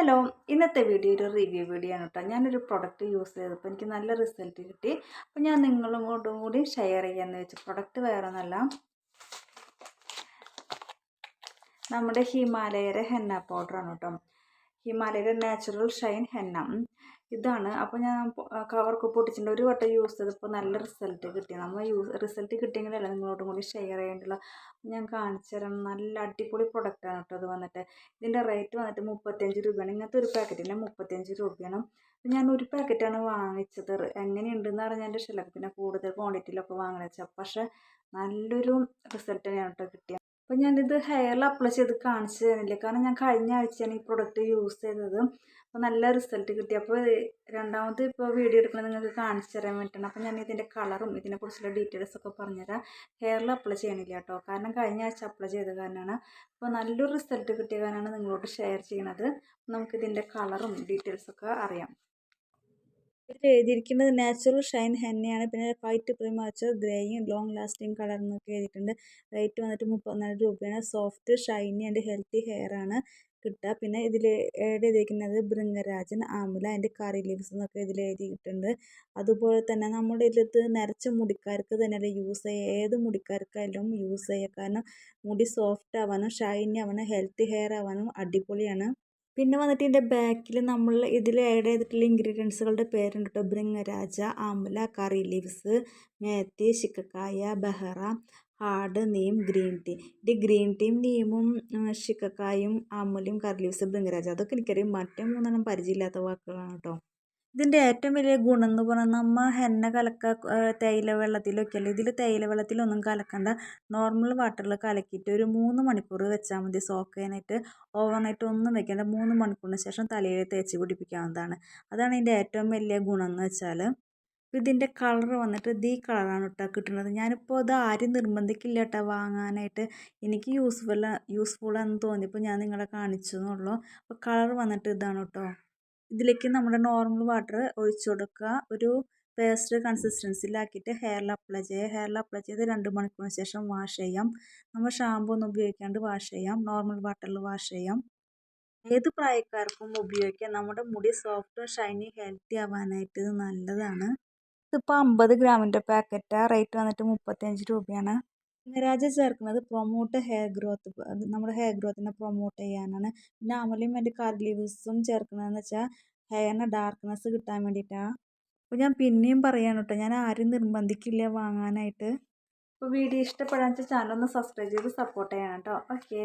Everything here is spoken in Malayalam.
ഹലോ ഇന്നത്തെ വീഡിയോ ഒരു റിവ്യൂ വീഡിയോ ആണ് കേട്ടോ. ഞാനൊരു പ്രൊഡക്റ്റ് യൂസ് ചെയ്തപ്പോൾ എനിക്ക് നല്ല റിസൾട്ട് കിട്ടി. അപ്പോൾ ഞാൻ നിങ്ങളോടും കൂടി ഷെയർ ചെയ്യാമെന്ന് വെച്ചു. പ്രൊഡക്റ്റ് വേറെ ഒന്നല്ല. നമ്മുടെ ഹിമാലയയുടെ ഹെന്ന പൗഡറാണ് കേട്ടോ. ഹിമാലയയുടെ നാച്ചുറൽ ഷൈൻ ഹെന്ന ഇതാണ്. അപ്പോൾ ഞാൻ കവർക്ക് പൊട്ടിച്ചിട്ടുണ്ട്. ഒരു വട്ടം യൂസ് ചെയ്തപ്പോൾ നല്ല റിസൾട്ട് കിട്ടി. നമ്മൾ യൂസ് റിസൾട്ട് കിട്ടിയെങ്കിലല്ല നിങ്ങളോടും കൂടി ഷെയർ ചെയ്യേണ്ടുള്ള ഞാൻ കാണിച്ചു നല്ല അടിപൊളി പ്രൊഡക്റ്റാണ് കേട്ടോ അത് വന്നിട്ട്. ഇതിന്റെ റേറ്റ് വന്നിട്ട് മുപ്പത്തഞ്ച് രൂപയാണ്. ഇങ്ങനത്തെ ഒരു പാക്കറ്റിന് മുപ്പത്തഞ്ച് രൂപയാണ്. ഞാൻ ഒരു പാക്കറ്റാണ് വാങ്ങിച്ചത്. എങ്ങനെയുണ്ടെന്ന് അറിഞ്ഞാൽ എന്റെ ഇഷ്ടമല്ല പിന്നെ കൂടുതൽ ക്വാണ്ടിറ്റിയിലൊക്കെ വാങ്ങിച്ച പക്ഷേ നല്ലൊരു റിസൾട്ട് തന്നെയാണ് കേട്ടോ കിട്ടിയത്. അപ്പോൾ ഞാനിത് ഹെയറിൽ അപ്ലൈ ചെയ്ത് കാണിച്ചു തരുന്നില്ല കാരണം ഞാൻ കഴിഞ്ഞ ആഴ്ചയാണ് ഈ പ്രൊഡക്റ്റ് യൂസ് ചെയ്തത്. അപ്പോൾ നല്ല റിസൾട്ട് കിട്ടി. അപ്പോൾ രണ്ടാമത് ഇപ്പോൾ വീഡിയോ എടുക്കുന്നത് നിങ്ങൾക്ക് കാണിച്ചു തരാൻ വേണ്ടിയിട്ടാണ്. അപ്പോൾ ഞാൻ ഇതിന്റെ കളറും ഇതിനെക്കുറിച്ചുള്ള ഡീറ്റെയിൽസ് ഒക്കെ പറഞ്ഞുതരാം. ഹെയറിൽ അപ്ലൈ ചെയ്യണില്ല കേട്ടോ. കാരണം കഴിഞ്ഞ ആഴ്ച അപ്ലൈ ചെയ്ത കാരണമാണ് അപ്പോൾ നല്ലൊരു റിസൾട്ട് കിട്ടിയ കാരണമാണ് നിങ്ങളോട് ഷെയർ ചെയ്യണത്. നമുക്കിതിന്റെ കളറും ഡീറ്റെയിൽസൊക്കെ അറിയാം. ഇതിൽ എഴുതിയിരിക്കുന്നത് നാച്ചുറൽ ഷൈൻ ഹെന്നയാണ്. പിന്നെ വൈറ്റ് പ്രിമാച്ചർ ഗ്രേയും ലോങ് ലാസ്റ്റിംഗ് കളർ എന്നൊക്കെ എഴുതിയിട്ടുണ്ട്. റേറ്റ് വന്നിട്ട് മുപ്പത്തിനാല് രൂപയാണ്. Soft shiny and healthy hair ആണ് കിട്ടുക. പിന്നെ ഇതിൽ ആഡ് ചെയ്തിരിക്കുന്നത് ബൃംഗരാജൻ ആമുല അതിന്റെ കറി ലീവ്സ് എന്നൊക്കെ ഇതിൽ എഴുതിയിട്ടുണ്ട്. അതുപോലെ തന്നെ നമ്മുടെ ഇതിലത്ത് നരച്ച മുടിക്കാർക്ക് തന്നെ യൂസ് ചെയ്യുക ഏത് മുടിക്കാർക്കായാലും യൂസ് ചെയ്യുക കാരണം മുടി സോഫ്റ്റ് ആവാനും ഷൈനി ആവാനും ഹെൽത്തി ഹെയർ ആവാനും അടിപൊളിയാണ്. പിന്നെ വന്നിട്ട് ഇതിന്റെ ബാക്കിൽ നമ്മൾ ഇതിൽ ആഡ് ചെയ്തിട്ടുള്ള ഇൻഗ്രീഡിയൻസുകളുടെ പേരുണ്ട് കേട്ടോ bhringraj amla curry leaves methi shikakai bahera harad neem green tea. ഈ ഗ്രീൻ ടീം നീമും ശിക്കക്കായും ആമലയും കറി ലീവ്സ് ബൃംഗരാജ അതൊക്കെ എനിക്കറിയാം. മറ്റേ മൂന്നെണ്ണം പരിചയമില്ലാത്ത വാക്കുകളാണ് കേട്ടോ ഇതിന്റെ ഏറ്റവും വലിയ ഗുണം എന്ന് പറഞ്ഞാൽ നമ്മൾ ഹെന്ന കലക്ക തേയില വെള്ളത്തിലൊക്കെയല്ല ഇതിൽ തേയില വെള്ളത്തിലൊന്നും കലക്കണ്ട. നോർമൽ വാട്ടറിൽ കലക്കിയിട്ട് ഒരു മൂന്ന് മണിക്കൂർ വെച്ചാൽ മതി. സോക്ക് ചെയ്യാനായിട്ട്. ഓവർനൈറ്റ് ഒന്നും വെക്കേണ്ട. മൂന്ന് മണിക്കൂറിന് ശേഷം തലയിൽ തേച്ച് പിടിപ്പിക്കാവുന്നതാണ്. അതാണ് ഇതിന്റെ ഏറ്റവും വലിയ ഗുണം എന്ന് വെച്ചാൽ ഇതിന്റെ കളർ വന്നിട്ട് ദീ കളറാണ് കേട്ടോ കിട്ടുന്നത്. ഞാനിപ്പോൾ ഇത് ആരും നിർബന്ധിക്കില്ല കേട്ടോ വാങ്ങാനായിട്ട്. എനിക്ക് യൂസ്ഫുൾ യൂസ്ഫുള്ളാണെന്ന് തോന്നിയപ്പോൾ ഞാൻ നിങ്ങളെ കാണിച്ചു എന്നുള്ളൂ അപ്പോൾ കളർ വന്നിട്ട് ഇതാണ് കേട്ടോ. ഇതിലേക്ക് നമ്മുടെ നോർമൽ വാട്ടർ ഒഴിച്ചു കൊടുക്കുക. ഒരു പേസ്റ്റ് കൺസിസ്റ്റൻസിയിലാക്കിയിട്ട് ഹെയറിൽ അപ്ലൈ ചെയ്യുക. ഹെയറിൽ അപ്ലൈ ചെയ്ത് രണ്ട് മണിക്കൂറിന് ശേഷം വാഷ് ചെയ്യാം. നമ്മൾ ഷാമ്പു ഒന്നും ഉപയോഗിക്കാണ്ട് വാഷ് ചെയ്യാം. നോർമൽ വാട്ടറിൽ വാഷ് ചെയ്യാം. ഏത് പ്രായക്കാർക്കും ഉപയോഗിക്കാം. നമ്മുടെ മുടി സോഫ്റ്റ് ഷൈനി ഹെൽത്തി ആവാനായിട്ട് ഇത് നല്ലതാണ്. ഇതിപ്പോൾ അമ്പത് ഗ്രാമിന്റെ പാക്കറ്റാണ് റേറ്റ് വന്നിട്ട് മുപ്പത്തഞ്ച് രൂപയാണ്. രാജ ചേർക്കുന്നത് പ്രൊമോട്ട് ഹെയർ ഗ്രോത്ത് നമ്മുടെ ഹെയർ ഗ്രോത്തിനെ പ്രൊമോട്ട് ചെയ്യാനാണ്. പിന്നെ അമലയും എന്റെ കർലീവ്സും ചേർക്കുന്നതെന്ന് വെച്ചാൽ ഹെയറിന് ഡാർക്ക്നെസ് കിട്ടാൻ വേണ്ടിയിട്ടാണ് അപ്പോൾ ഞാൻ പിന്നെയും പറയാണ് കേട്ടോ ഞാൻ ആരും നിർബന്ധിക്കില്ല വാങ്ങാനായിട്ട്. അപ്പോൾ വീഡിയോ ഇഷ്ടപ്പെടാൻ വെച്ചാൽ ചാനൽ ഒന്ന് സബ്സ്ക്രൈബ് ചെയ്ത് സപ്പോർട്ട് ചെയ്യണം കേട്ടോ ഓക്കേ